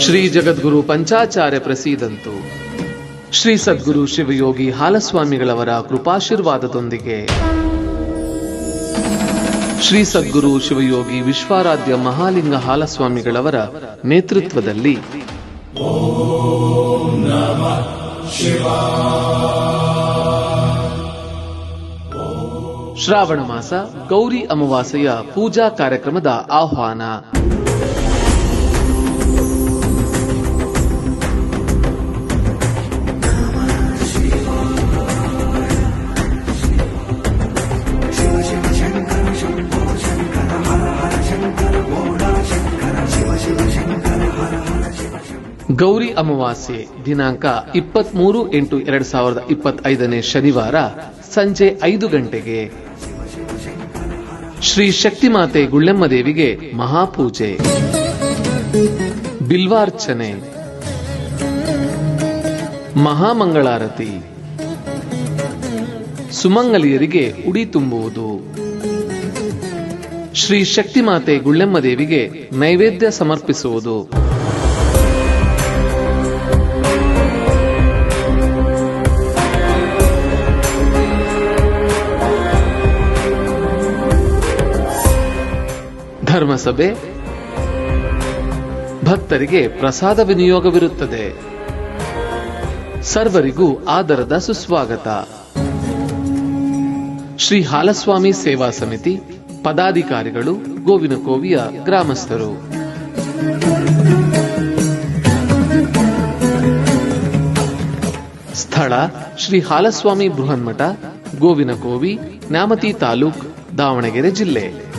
ಶ್ರೀ ಜಗದ್ಗುರು ಪಂಚಾಚಾರ್ಯ ಪ್ರಸೀದಂತು. ಶ್ರೀ ಸದ್ಗುರು ಶಿವಯೋಗಿ ಹಾಲಸ್ವಾಮಿಗಳವರ ಕೃಪಾಶೀರ್ವಾದದೊಂದಿಗೆ. ಶ್ರೀ ಸದ್ಗುರು ಶಿವಯೋಗಿ ವಿಶ್ವಾರಾಧ್ಯ ಮಹಾಲಿಂಗ ಹಾಲಸ್ವಾಮಿಗಳವರ ನೇತೃತ್ವದಲ್ಲಿ. ಶ್ರಾವಣ ಮಾಸ ಗೌರಿ ಅಮಾವಾಸ್ಯೆಯ ಪೂಜಾ ಕಾರ್ಯಕ್ರಮದ ಆಹ್ವಾನ. ಗೌರಿ ಅಮಾವಾಸ್ಯೆ ದಿನಾಂಕ ಇಪ್ಪತ್ಮೂರು ಎಂಟು ಎರಡ್ ಸಾವಿರದ ಇಪ್ಪತ್ತೈದನೇ ಶನಿವಾರ ಸಂಜೆ ಐದು ಗಂಟೆಗೆ. ಶ್ರೀ ಶಕ್ತಿಮಾತೆ ಗುಳ್ಳೆಮ್ಮ ದೇವಿಗೆ ಮಹಾಪೂಜೆ. ಬಿಲ್ವಾರ್ಚನೆ. ಮಹಾಮಂಗಳಾರತಿ. ಸುಮಂಗಲಿಯರಿಗೆ ಉಡಿ ತುಂಬುವುದು. ಶ್ರೀ ಶಕ್ತಿಮಾತೆ ಗುಳ್ಳೆಮ್ಮ ದೇವಿಗೆ ನೈವೇದ್ಯ ಸಮರ್ಪಿಸುವುದು. ಧರ್ಮಸಭೆ ಭಕ್ತರಿಗೆ ಪ್ರಸಾದ ವಿನಿಯೋಗವಿರುತ್ತದೆ. ಸರ್ವರಿಗೂ ಆದರದ ಸುಸ್ವಾಗತ. ಶ್ರೀ ಹಾಲಸ್ವಾಮಿ ಸೇವಾ ಸಮಿತಿ ಪದಾಧಿಕಾರಿಗಳು ಗೋವಿನಕೋವಿಯ ಗ್ರಾಮಸ್ಥರು. ಸ್ಥಳ ಶ್ರೀ ಹಾಲಸ್ವಾಮಿ ಬೃಹನ್ಮಠ, ಗೋವಿನಕೋವಿ, ನ್ಯಾಮತಿ ತಾಲೂಕ್, ದಾವಣಗೆರೆ ಜಿಲ್ಲೆ.